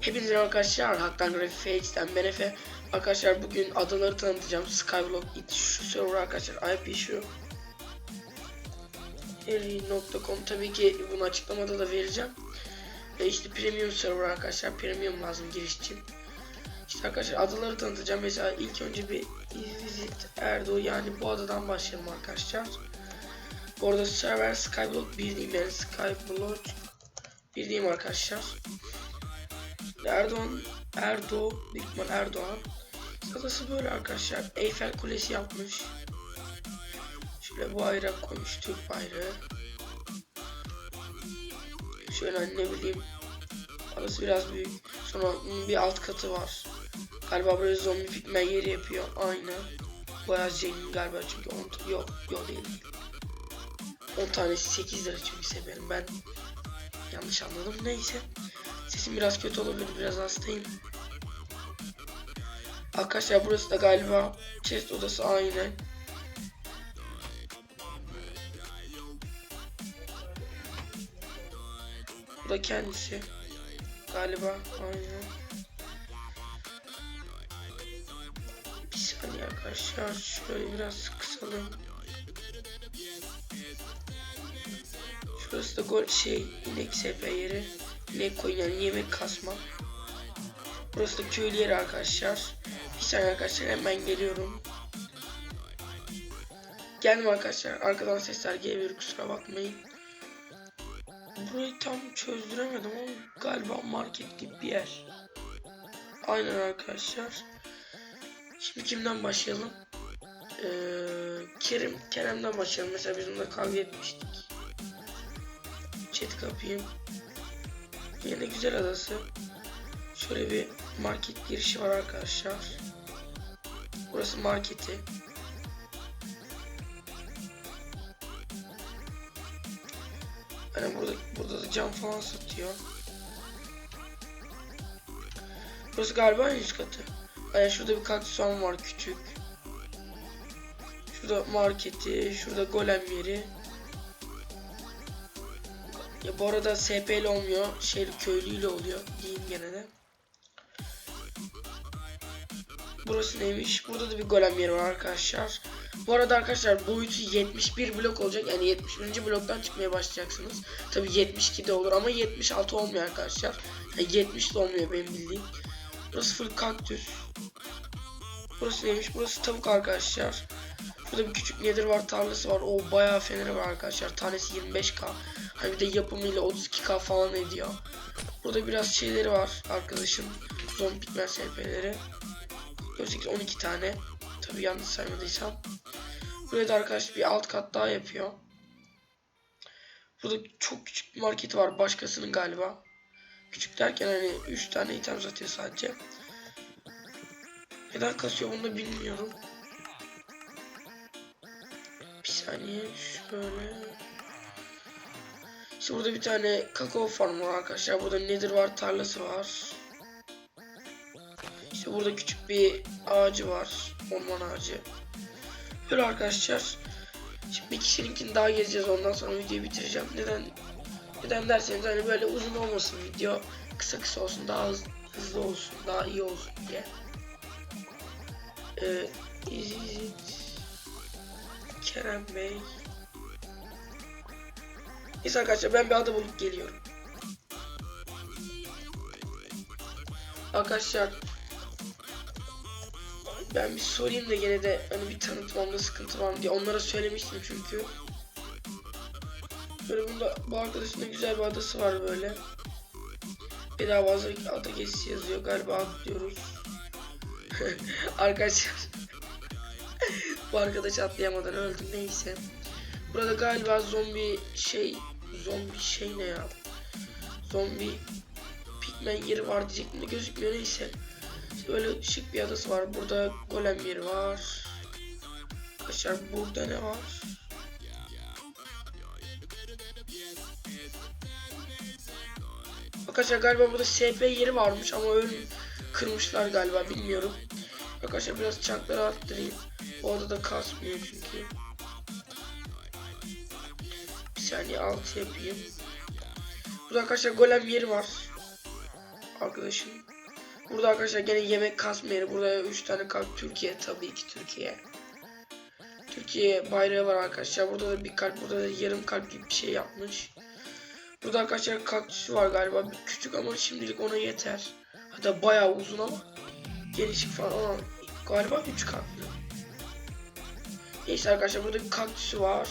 Hepinize arkadaşlar Haktan Graphics'ten ben Efe. Arkadaşlar bugün adaları tanıtacağım. Skyblock it şu server arkadaşlar IP şu. Eri.com tabii ki bunu açıklamada da vereceğim. Ve işte premium server arkadaşlar. Premium lazım giriş için. İşte arkadaşlar adaları tanıtacağım. Mesela ilk önce bir visit Erdo yani bu adadan başlayalım arkadaşlar. Bu arada server Skyblock 1 diyeyim yani Skyblock 1 diyeyim arkadaşlar. Erdoğan, Erdo, Erdoğan. Adası böyle arkadaşlar. Eyfel Kulesi yapmış. Şöyle bu bayrak koymuş, Türk bayrağı. Şöyle ne bileyim. Adası biraz büyük. Sonra bir alt katı var. Galiba buraya zombi pigmen yeri yapıyor. Aynen. Bayağı zengin galiba çünkü 10 yok yok değil. 10 tanesi 8 lira çünkü severim ben. Yanlış anladım neyse. Sesim biraz kötü olabilir biraz hastayım. Arkadaşlar burası da galiba chest odası aynı. Bu da kendisi. Galiba aynı. Bir saniye arkadaşlar şöyle biraz kısalım. Şurası da gol şey inek sepe yeri. İnek koyun yani yemek kasma. Burası da köylü yeri arkadaşlar. Bir saniye arkadaşlar hemen geliyorum. Geldim arkadaşlar. Arkadan sesler gelebilir kusura bakmayın. Burayı tam çözdüremedim ama galiba market gibi bir yer. Aynen arkadaşlar. Şimdi kimden başlayalım? Ee, Kerim, Kerem'den başlayalım. Mesela biz onunla kavga etmiştik. Chat kapayım. Yine güzel adası. Şöyle bir market girişi var arkadaşlar. Burası marketi. Yani burada burada da cam falan satıyor. Burası galiba en üst katı. Yani şurada bir kaktüsüm var küçük. Şurada marketi, şurada golem yeri. Ya bu arada SP olmuyor. Şehir köylüyle oluyor. Diyeyim gene de. Burası neymiş? Burada da bir golem yeri var arkadaşlar. Bu arada arkadaşlar boyutu 71 blok olacak. Yani 71. bloktan çıkmaya başlayacaksınız. Tabi 72 de olur ama 76 olmuyor arkadaşlar. Yani 70 de olmuyor benim bildiğim. Burası full kaktüs. Burası neymiş? Burası tavuk arkadaşlar. Burada bir küçük nedir var tarlası var. O bayağı feneri var arkadaşlar. Tanesi 25k. Hani bir de yapımıyla 32k falan ediyor. Burada biraz şeyleri var arkadaşım. Zombi pigmen SP'leri. 48 12 tane. Tabi yanlış saymadıysam. Buraya da arkadaş bir alt kat daha yapıyor. Burada çok küçük bir market var. Başkasının galiba. Küçük derken hani 3 tane item satıyor sadece. Neden kasıyor bunu da bilmiyorum. Bir saniye şöyle. İşte burada bir tane kakao farmı var arkadaşlar. Burada nedir var tarlası var. İşte burada küçük bir ağacı var. Orman ağacı. Böyle arkadaşlar. Şimdi bir kişininkini daha gezeceğiz ondan sonra videoyu bitireceğim. Neden? Neden derseniz hani böyle uzun olmasın video. Kısa kısa olsun daha hızlı, olsun daha iyi olsun diye. Ee. Kerem Bey. Neyse arkadaşlar ben bir ada bulup geliyorum. Arkadaşlar ben bir sorayım da gene de hani bir tanıtmamda sıkıntı var mı diye onlara söylemiştim çünkü. Böyle bunda bu arkadaşın da güzel bir adası var böyle. Bedava hazır ada gezisi yazıyor galiba atlıyoruz. Arkadaşlar bu arkadaş atlayamadan öldü neyse. Burada galiba zombi şey zombi şey ne ya? Zombi pigmen yeri var diyecektim de gözükmüyor neyse. Böyle şık bir adası var. Burada golem yeri var. Arkadaşlar burada ne var? Arkadaşlar galiba burada SP yeri varmış ama öyle kırmışlar galiba bilmiyorum. Arkadaşlar biraz çankları arttırayım. Bu odada kasmıyor çünkü. Bir saniye alt yapayım. Burada arkadaşlar golem yeri var. Arkadaşım. Burada arkadaşlar gene yemek kasma yeri. Burada 3 tane kalp Türkiye tabii ki Türkiye. Türkiye bayrağı var arkadaşlar. Burada da bir kalp, burada da yarım kalp gibi bir şey yapmış. Burada arkadaşlar kaktüsü var galiba. Bir küçük ama şimdilik ona yeter. Hatta bayağı uzun ama gelişik falan galiba 3 katlı. Neyse arkadaşlar burada bir kaktüsü var.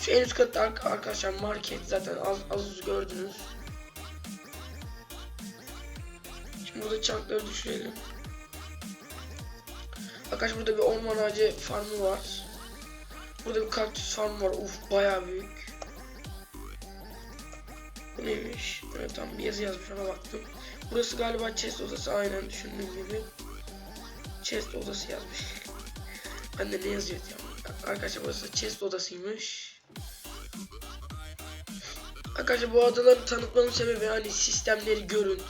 Şu en üst katta ar- arkadaşlar market zaten az az gördünüz. Şimdi burada çankları düşürelim. Arkadaşlar burada bir orman ağacı farmı var. Burada bir kaktüs farmı var. Uf bayağı büyük. Bu neymiş? Evet tam bir yazı yazmış ona baktım. Burası galiba chest odası aynen düşündüğüm gibi. Chest odası yazmış. ben de ne yazıyor ya? Arkadaşlar burası chest odasıymış. Arkadaşlar bu adaları tanıtmamın sebebi hani sistemleri görün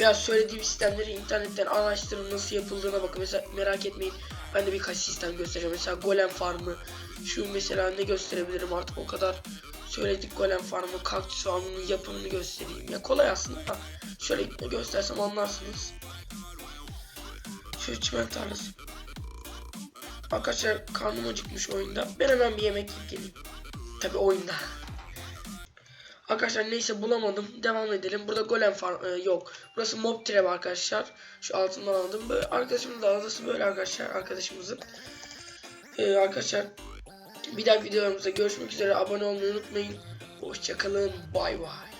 veya söylediğim sistemleri internetten araştırın nasıl yapıldığına bakın. Mesela merak etmeyin ben de birkaç sistem göstereceğim. Mesela golem farmı şu mesela ne gösterebilirim artık o kadar söyledik golem farmı kaktüs farmının yapımını göstereyim. Ya kolay aslında da şöyle göstersem anlarsınız. Şu çimen tarlası. Arkadaşlar karnım acıkmış oyunda. Ben hemen bir yemek yiyip. Tabi oyunda. Arkadaşlar neyse bulamadım. Devam edelim. Burada golem farm e, yok. Burası mob trap arkadaşlar. Şu altından aldım. Böyle arkadaşımın da adası böyle arkadaşlar arkadaşımızın. E, arkadaşlar bir dahaki videolarımızda görüşmek üzere. Abone olmayı unutmayın. Hoşçakalın. Bay bay.